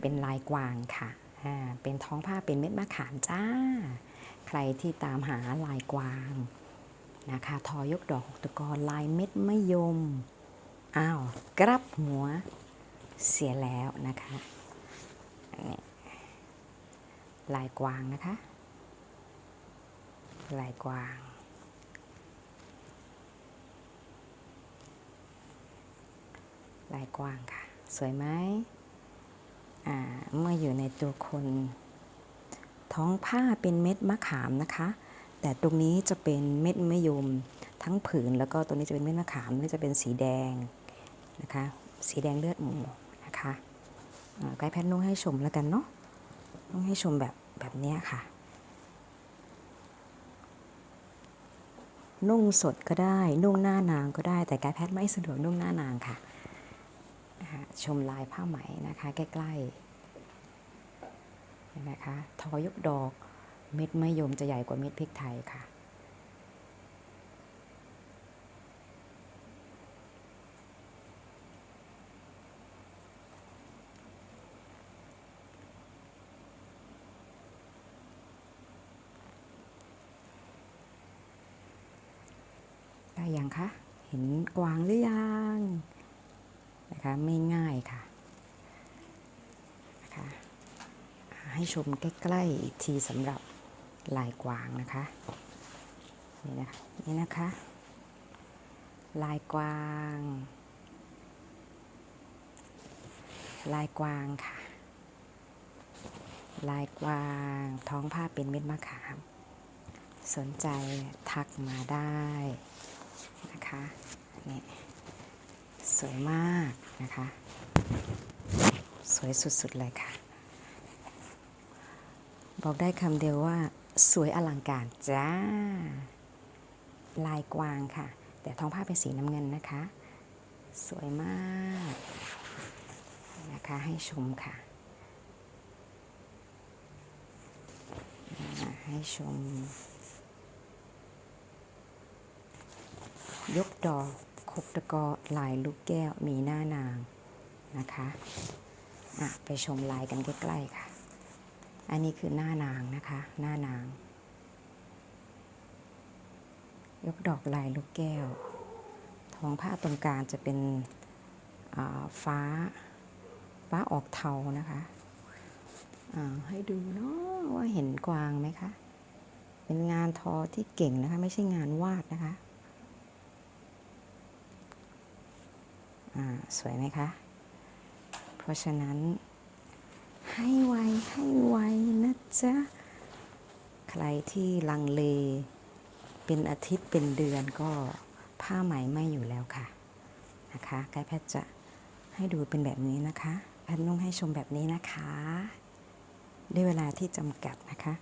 เป็นลายกวางค่ะ เป็นท้องผ้าเป็นเม็ดมะขามจ้า ใครที่ตามหาลายกวางนะคะ ทอยกดอกหกตะกอนลายเม็ดมะยม อ้าวกรับหัวเสียแล้วนะคะนี่ลายกวางนะคะ ลายกวาง ลายกวางค่ะ สวยไหม เมื่ออยู่ในตัวคน ท้องผ้าเป็นเม็ดมะขามนะคะ แต่ตรงนี้จะเป็นเม็ดมะยมทั้งผืนแล้วก็ตรงนี้จะเป็นเม็ดมะขามนี่จะเป็นสีแดงนะคะ สีแดงเลือดหมูนะคะอ่าไกด์แพทนุ่งให้ชมแล้วกันเนาะนุ่งให้ชมแบบแบบนี้ค่ะ นุ่งสดก็ได้ นุ่งหน้านางก็ได้แต่ไกด์แพทไม่สะดวกนุ่งหน้านางค่ะ ชมลายผ้าไหมนะคะใกล้ๆเห็นะคะทอยกดอกเม็ดมะยมจะใหญ่กว่าเม็ดพริกไทยค่ะได้ยังคะ เห็นกวางหรือยัง นะคะไม่ง่ายค่ะนะคะให้ชมใกล้ๆอีกทีสำหรับลายกวางนะคะนี่นะคะนี่นะคะ ลายกวาง ลายกวางค่ะ ลายกวางท้องผ้าเป็นเม็ดมะขาม สนใจทักมาได้นะคะนี่ สวยมากนะคะ สวยสุดๆเลยค่ะ บอกได้คำเดียวว่า สวยอลังการจ้า ลายกวางค่ะ แต่ท้องผ้าเป็นสีน้ำเงินนะคะ สวยมากนะคะให้ชมค่ะ ให้ชม ยกดอก คกตะกอลายลูกแก้วมีหน้านางนะคะอะไปชมลายกันใกล้ๆค่ะ อันนี้คือหน้านางนะคะ หน้านาง ยกดอกลายลูกแก้วท้องผ้าตรงกลางจะเป็นฟ้า ฟ้าออกเทานะคะอ่าให้ดูเนาะว่าเห็นกวางไหมคะ เป็นงานทอที่เก่งนะคะ ไม่ใช่งานวาดนะคะ อ่า สวยไหมคะ เพราะฉะนั้น ให้ไวให้ไวนะจ๊ะ ใครที่ลังเล เป็นอาทิตย์เป็นเดือนก็ผ้าไหมไม่อยู่แล้วค่ะนะคะกด์แพทย์จะให้ดูเป็นแบบนี้นะคะแพทย์นุ่งให้ชมแบบนี้นะคะด้วยเวลาที่จำกัดนะคะ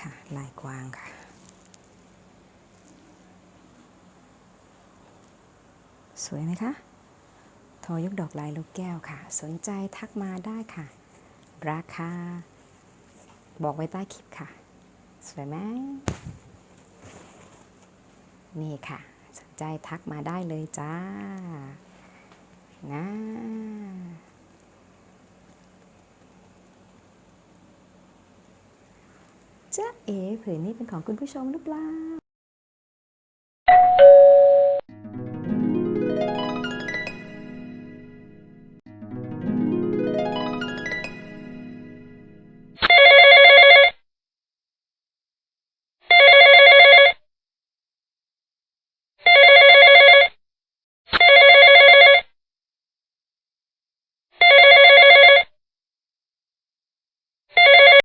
ค่ะลายกวางค่ะ สวยไหมคะทอยกดอกลายลูกแก้วค่ะ สนใจทักมาได้ค่ะ ราคา บอกไว้ใต้คลิปค่ะ สวยไหมนี่ค่ะ สนใจทักมาได้เลยจ้า นะจ๊ะเอ๋ผืนนี้เป็นของคุณผู้ชมหรือเปล่า